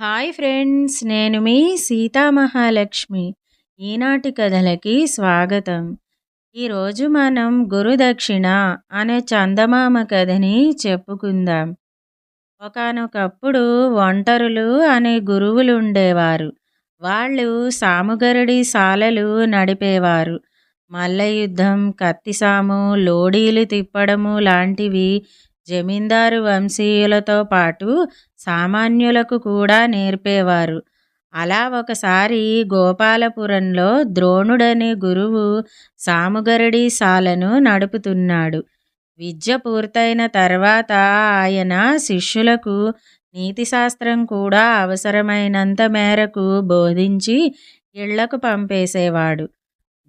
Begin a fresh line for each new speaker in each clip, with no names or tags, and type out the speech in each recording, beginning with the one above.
Hi friends నేను మీ సీతామహాలక్ష్మి. ఈనాటి కథలకి స్వాగతం. ఈరోజు మనం గురుదక్షిణ అనే చందమామ కథని చెప్పుకుందాం. ఒకనొకప్పుడు ఒంటరులు అనే గురువులు ఉండేవారు వాళ్ళు సాముగరుడి సాలలు నడిపేవారు. మల్ల యుద్ధం కత్తిసాము లోడీలు తిప్పడము లాంటివి జమీందారు వంశీయులతో పాటు సామాన్యులకు కూడా నేర్పేవారు. అలా ఒకసారి గోపాలపురంలో ద్రోణుడనే గురువు సాముగరడి శాలను నడుపుతున్నాడు. విద్య పూర్తయిన తర్వాత ఆయన శిష్యులకు నీతిశాస్త్రం కూడా అవసరమైనంత మేరకు బోధించి ఇళ్ళకు పంపేసేవాడు.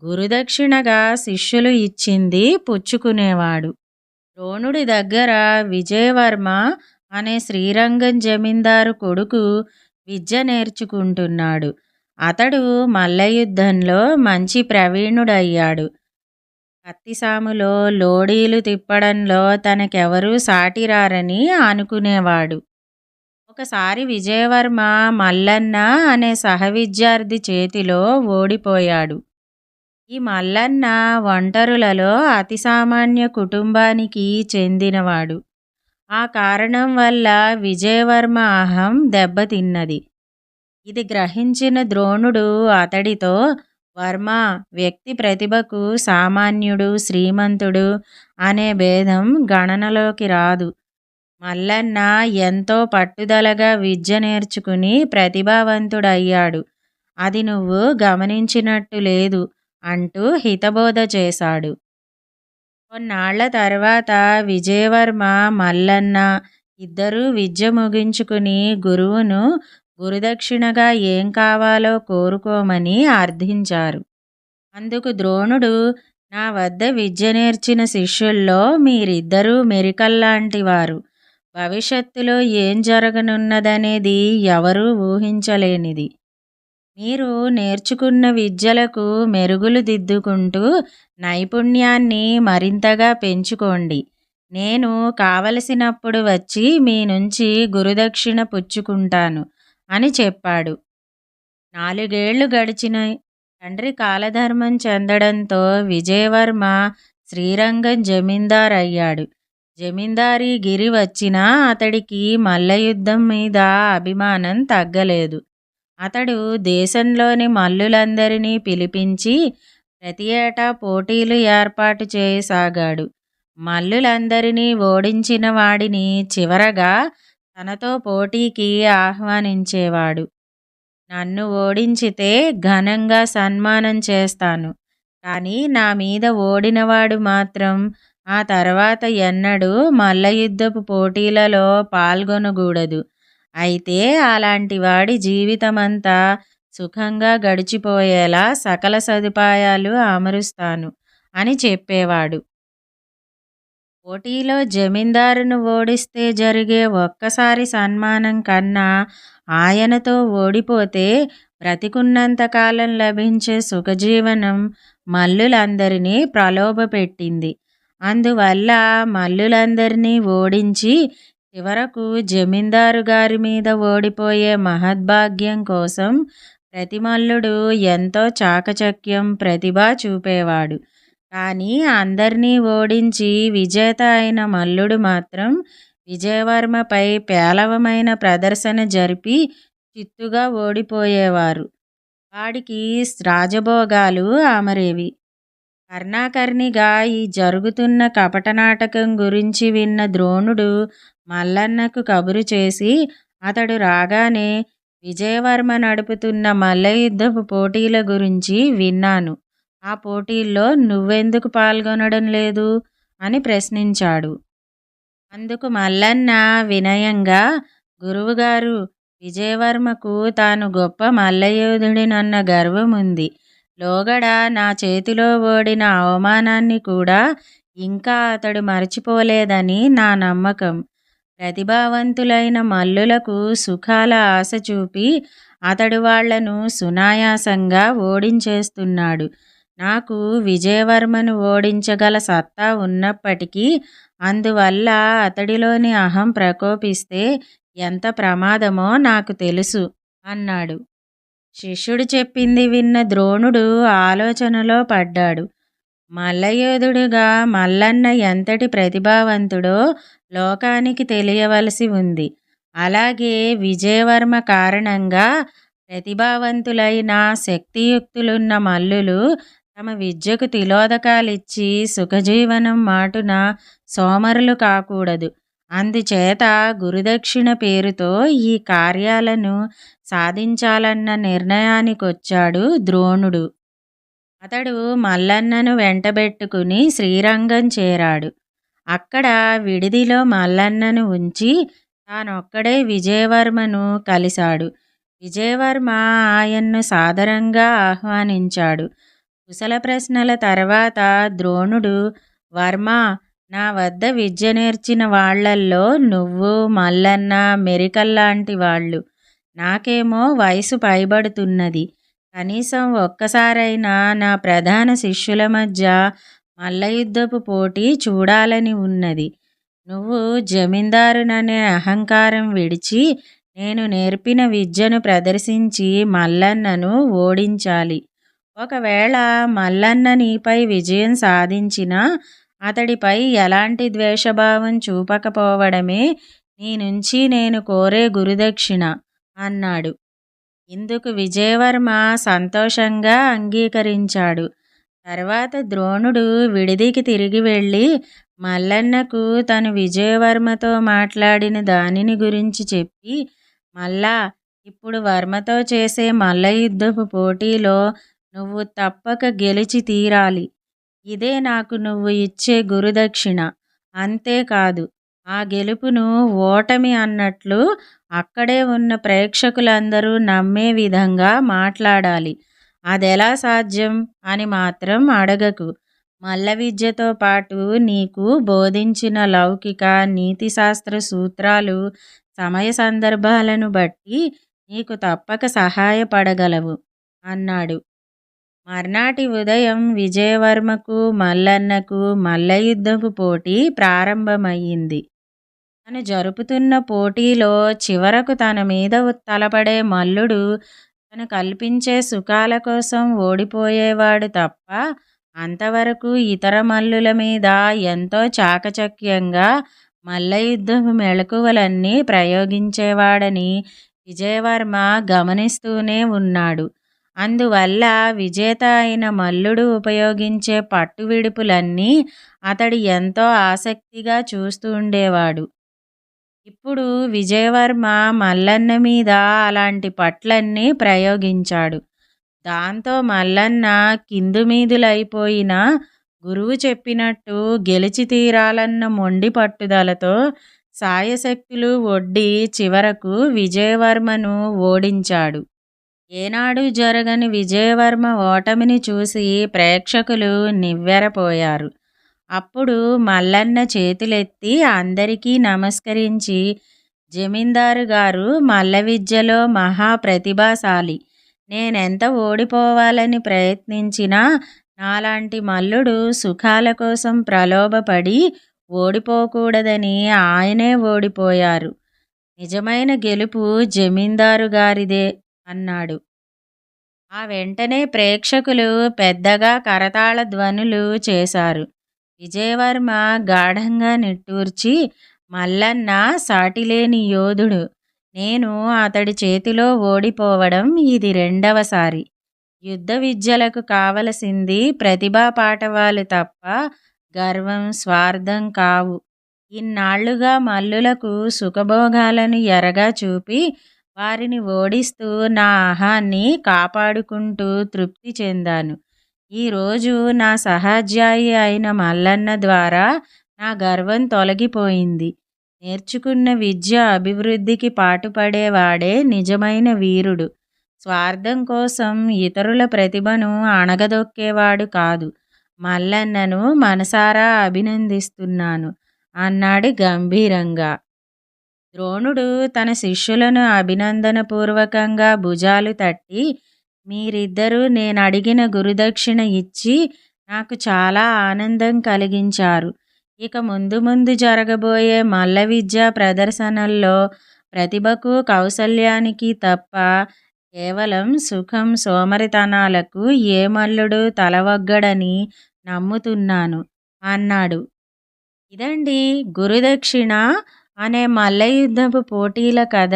గురుదక్షిణగా శిష్యులు ఇచ్చింది పుచ్చుకునేవాడు. ద్రోణుడి దగ్గర విజయవర్మ అనే శ్రీరంగం జమీందారు కొడుకు విద్య నేర్చుకుంటున్నాడు. అతడు మల్లయుద్ధంలో మంచి ప్రవీణుడయ్యాడు. కత్తిసాములో లోడీలు తిప్పడంలో తనకెవరూ సాటిరారని అనుకునేవాడు. ఒకసారి విజయవర్మ మల్లన్న అనే సహవిద్యార్థి చేతిలో ఓడిపోయాడు. ఈ మల్లన్న ఒంటరులలో అతి సామాన్య కుటుంబానికి చెందినవాడు. ఆ కారణం వల్ల విజయవర్మ అహం దెబ్బతిన్నది. ఇది గ్రహించిన ద్రోణుడు అతడితో వర్మ వ్యక్తి ప్రతిభకు సామాన్యుడు శ్రీమంతుడు అనే భేదం గణనలోకి రాదు. మల్లన్న ఎంతో పట్టుదలగా విద్య నేర్చుకుని ప్రతిభావంతుడయ్యాడు. అది నువ్వు గమనించినట్టు లేదు. అంటూ హితబోధ చేశాడు. కొన్నాళ్ళ తర్వాత విజయవర్మ మల్లన్న ఇద్దరూ విద్య ముగించుకుని గురువును గురుదక్షిణగా ఏం కావాలో కోరుకోమని అర్థించారు అందుకు ద్రోణుడు నా వద్ద విద్య నేర్చిన శిష్యుల్లో మీరిద్దరూ మెరికల్లాంటి వారు. భవిష్యత్తులో ఏం జరగనున్నదనేది ఎవరూ ఊహించలేనిది. మీరు నేర్చుకున్న విద్యలకు మెరుగులు దిద్దుకుంటూ నైపుణ్యాన్ని మరింతగా పెంచుకోండి. నేను కావలసినప్పుడు వచ్చి మీ నుంచి గురుదక్షిణ పుచ్చుకుంటాను అని చెప్పాడు. నాలుగేళ్ళు గడిచిన తండ్రి కాలధర్మం చెందడంతో విజయవర్మ శ్రీరంగం జమీందార్ అయ్యాడు జమీందారీ గిరి వచ్చినా అతడికి మల్లయుద్ధం మీద అభిమానం తగ్గలేదు. అతడు దేశంలోని మల్లులందరినీ పిలిపించి ప్రతి ఏటా పోటీలు ఏర్పాటు చేయసాగాడు. మల్లులందరినీ ఓడించిన వాడిని చివరగా తనతో పోటీకి ఆహ్వానించేవాడు. నన్ను ఓడించితే ఘనంగా సన్మానం చేస్తాను. కానీ నా మీద ఓడినవాడు మాత్రం ఆ తర్వాత ఎన్నడూ మల్లయుద్ధపు పోటీలలో పాల్గొనకూడదు. అయితే అలాంటి వాడి జీవితమంతా సుఖంగా గడిచిపోయేలా సకల సదుపాయాలు అమరుస్తాను అని చెప్పేవాడు. పోటీలో జమీందారును ఓడిస్తే జరిగే ఒక్కసారి సన్మానం కన్నా ఆయనతో ఓడిపోతే బ్రతికున్నంతకాలం లభించే సుఖజీవనం మల్లులందరినీ ప్రలోభపెట్టింది. అందువల్ల మల్లులందరినీ ఓడించి చివరకు జమీందారు గారి మీద ఓడిపోయే మహద్భాగ్యం కోసం ప్రతిమల్లుడు ఎంతో చాకచక్యం ప్రతిభ చూపేవాడు. కానీ అందరినీ ఓడించి విజేత అయిన మల్లుడు మాత్రం విజయవర్మపై పేలవమైన ప్రదర్శన జరిపి చిత్తుగా ఓడిపోయేవారు. వాడికి రాజభోగాలు అమరేవి. కర్ణాకర్ణిగా ఈ జరుగుతున్న కపట నాటకం గురించి విన్న ద్రోణుడు మల్లన్నకు కబురు చేసి అతడు రాగానే విజయవర్మ నడుపుతున్న మల్లయుద్ధపు పోటీల గురించి విన్నాను. ఆ పోటీల్లో నువ్వెందుకు పాల్గొనడం లేదు? అని ప్రశ్నించాడు. అందుకు మల్లన్న వినయంగా గురువుగారు విజయవర్మకు తాను గొప్ప మల్లయోధుడినన్న గర్వం ఉంది లోగడ నా చేతిలో ఓడిన అవమానాన్ని కూడా ఇంకా అతడు మర్చిపోలేదని నా నమ్మకం. ప్రతిభావంతులైన మల్లులకు సుఖాల ఆశ చూపి అతడు వాళ్ళను సునాయాసంగా ఓడించేస్తున్నాడు. నాకు విజయవర్మను ఓడించగల సత్తా ఉన్నప్పటికీ అందువల్ల అతడిలోని అహం ప్రకోపిస్తే ఎంత ప్రమాదమో నాకు తెలుసు అన్నాడు. శిష్యుడు చెప్పింది విన్న ద్రోణుడు ఆలోచనలో పడ్డాడు. మల్లయోధుడుగా మల్లన్న ఎంతటి ప్రతిభావంతుడో లోకానికి తెలియవలసి ఉంది. అలాగే విజయవర్మ కారణంగా ప్రతిభావంతులైన శక్తియుక్తులున్న మల్లులు తమ విద్యకు తిలోదకాలిచ్చి సుఖజీవనం మాటున సోమరులు కాకూడదు. అందుచేత గురుదక్షిణ పేరుతో ఈ కార్యాలను సాధించాలన్న నిర్ణయానికొచ్చాడు ద్రోణుడు. అతడు మల్లన్నను వెంటబెట్టుకుని శ్రీరంగం చేరాడు. అక్కడ విడిదిలో మల్లన్నను ఉంచి తానొక్కడే విజయవర్మను కలిశాడు. విజయవర్మ ఆయన్ను సాదరంగా ఆహ్వానించాడు. కుశల ప్రశ్నల తర్వాత ద్రోణుడు వర్మ నా వద్ద విద్య నేర్చిన వాళ్ళల్లో నువ్వు మల్లన్న మెరికల్లాంటి వాళ్ళు. నాకేమో వయసు పైబడుతున్నది. కనీసం ఒక్కసారైనా నా ప్రధాన శిష్యుల మధ్య మల్లయుద్ధపు పోటీ చూడాలని ఉన్నది. నువ్వు జమీందారుననే అహంకారం విడిచి నేను నేర్పిన విద్యను ప్రదర్శించి మల్లన్నను ఓడించాలి. ఒకవేళ మల్లన్న నీపై విజయం సాధించినా అతడిపై ఎలాంటి ద్వేషభావం చూపకపోవడమే నీ నుంచి నేను కోరే గురుదక్షిణ అన్నాడు. ఇందుకు విజయవర్మ సంతోషంగా అంగీకరించాడు. తర్వాత ద్రోణుడు విడిదికి తిరిగి వెళ్ళి మల్లన్నకు తను విజయవర్మతో మాట్లాడిన దానిని గురించి చెప్పి మల్లా ఇప్పుడు వర్మతో చేసే మల్లయుద్ధపు పోటీలో నువ్వు తప్పక గెలిచి తీరాలి. ఇదే నాకు నువ్వు ఇచ్చే గురుదక్షిణ. అంతేకాదు ఆ గెలుపును ఓటమి అన్నట్లు అక్కడే ఉన్న ప్రేక్షకులందరూ నమ్మే విధంగా మాట్లాడాలి. అదెలా సాధ్యం అని మాత్రం అడగకు. మల్ల విద్యతో పాటు నీకు బోధించిన లౌకిక నీతిశాస్త్ర సూత్రాలు సమయ సందర్భాలను బట్టి నీకు తప్పక సహాయపడగలవు అన్నాడు. మర్నాటి ఉదయం విజయవర్మకు మల్లన్నకు మల్లయుద్ధపు పోటీ ప్రారంభమయ్యింది. తను జరుపుతున్న పోటీలో చివరకు తన మీద తలపడే మల్లుడు తను కల్పించే సుఖాల కోసం ఓడిపోయేవాడు తప్ప అంతవరకు ఇతర మల్లుల మీద ఎంతో చాకచక్యంగా మల్లయుద్ధం మెళకువలన్నీ ప్రయోగించేవాడని విజయవర్మ గమనిస్తూనే ఉన్నాడు. అందువల్ల విజేత అయిన మల్లుడు ఉపయోగించే పట్టు విడుపులన్నీ అతడు ఎంతో ఆసక్తిగా చూస్తూ ఉండేవాడు. ఇప్పుడు విజయవర్మ మల్లన్న మీద అలాంటి పట్లన్నీ ప్రయోగించాడు. దాంతో మల్లన్న కిందుమీదులైపోయిన గురువు చెప్పినట్టు గెలిచి తీరాలన్న మొండి పట్టుదలతో సాయశక్తులు ఒడ్డి చివరకు విజయవర్మను ఓడించాడు. ఏనాడు జరగని విజయవర్మ ఓటమిని చూసి ప్రేక్షకులు నివ్వెరపోయారు. అప్పుడు మల్లన్న చేతులెత్తి అందరికీ నమస్కరించి జమీందారు గారు మల్ల విద్యలో మహాప్రతిభాశాలి నేనెంత ఓడిపోవాలని ప్రయత్నించినా నాలాంటి మల్లుడు సుఖాల కోసం ప్రలోభపడి ఓడిపోకూడదని ఆయనే ఓడిపోయారు. నిజమైన గెలుపు జమీందారు గారిదే అన్నాడు. ఆ వెంటనే ప్రేక్షకులు పెద్దగా కరతాళ ధ్వనులు చేశారు. విజయవర్మ గాఢంగా నిట్టూర్చి మల్లన్న సాటిలేని యోధుడు నేను అతడి చేతిలో ఓడిపోవడం ఇది రెండవసారి యుద్ధ విద్యలకు కావలసింది ప్రతిభా పాఠవాలు తప్ప గర్వం స్వార్థం కావు. ఇన్నాళ్ళుగా మల్లులకు సుఖభోగాలను ఎరగా చూపి వారిని ఓడిస్తూ నా అహాన్ని కాపాడుకుంటూ తృప్తి చెందాను. ఈరోజు నా సహాధ్యాయి అయిన మల్లన్న ద్వారా నా గర్వం తొలగిపోయింది. నేర్చుకున్న విద్య అభివృద్ధికి పాటుపడేవాడే నిజమైన వీరుడు. స్వార్థం కోసం ఇతరుల ప్రతిభను అణగదొక్కేవాడు కాదు. మల్లన్నను మనసారా అభినందిస్తున్నాను అన్నాడు గంభీరంగా. ద్రోణుడు తన శిష్యులను అభినందనపూర్వకంగా భుజాలు తట్టి మీరిద్దరూ నేను అడిగిన గురుదక్షిణ ఇచ్చి నాకు చాలా ఆనందం కలిగించారు. ఇక ముందు ముందు జరగబోయే మల్ల విద్యా ప్రదర్శనల్లో ప్రతిభకు కౌశల్యానికి తప్ప కేవలం సుఖం సోమరితనాలకు ఏ మల్లుడు తలవగ్గడని నమ్ముతున్నాను అన్నాడు. ఇదండి గురుదక్షిణ అనే మల్లయుద్ధపు పోటీల కథ.